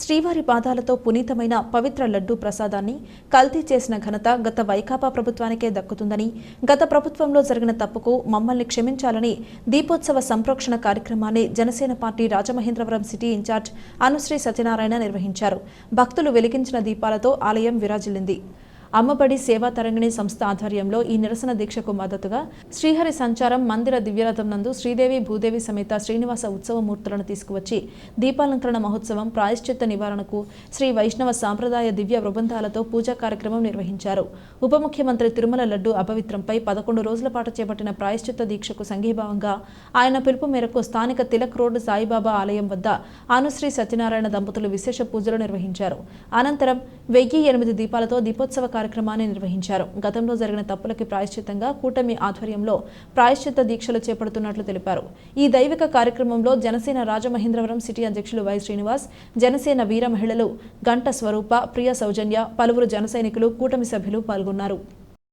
శ్రీవారి పాదాలతో పునీతమైన పవిత్ర లడ్డూ ప్రసాదాన్ని కల్తీ చేసిన ఘనత గత వైకాపా ప్రభుత్వానికే దక్కుతుందని గత ప్రభుత్వంలో జరిగిన తప్పుకు మమ్మల్ని క్షమించాలని దీపోత్సవ సంప్రోక్షణ కార్యక్రమాన్ని Janasena party Rajamahendravaram city incharge Anusri Satyanarayana నిర్వహించారు. భక్తులు వెలిగించిన దీపాలతో ఆలయం విరాజిల్లింది. అమ్మబడి సేవా తరంగిణి సంస్థ ఆధ్వర్యంలో ఈ నిరసన దీక్షకు మద్దతుగా శ్రీహరి సంచారం మందిర దివ్యరథం నందు శ్రీదేవి భూదేవి సమేత శ్రీనివాస ఉత్సవ మూర్తులను తీసుకువచ్చి దీపాలంకరణ మహోత్సవం ప్రాయశ్చిత్త నివారణకు శ్రీ వైష్ణవ సాంప్రదాయ దివ్య ప్రబంధాలతో పూజా కార్యక్రమం నిర్వహించారు. ఉప ముఖ్యమంత్రి తిరుమల లడ్డు అపవిత్రంపై పదకొండు రోజుల పాటు చేపట్టిన ప్రాయశ్చిత్త దీక్షకు సంఘీభావంగా ఆయన పిలుపు మేరకు స్థానిక తిలక్ రోడ్డు సాయిబాబా ఆలయం వద్ద అనుశ్రీ సత్యనారాయణ దంపతులు విశేష పూజలు నిర్వహించారు. అనంతరం వెయ్యి ఎనిమిది దీపాలతో దీపోత్సవ కార్యక్రమాన్ని నిర్వహించారు. గతంలో జరిగిన తప్పులకి ప్రాయశ్చిత్తంగా కూటమి ఆధ్వర్యంలో ప్రాయశ్చిత్త దీక్షలు చేపడుతున్నట్లు తెలిపారు. ఈ దైవిక కార్యక్రమంలో జనసేన రాజమహేంద్రవరం సిటీ అధ్యక్షులు వై శ్రీనివాస్ జనసేన వీర మహిళలు గంట స్వరూప ప్రియ సౌజన్య పలువురు జన సైనికులు కూటమి సభ్యులు పాల్గొన్నారు.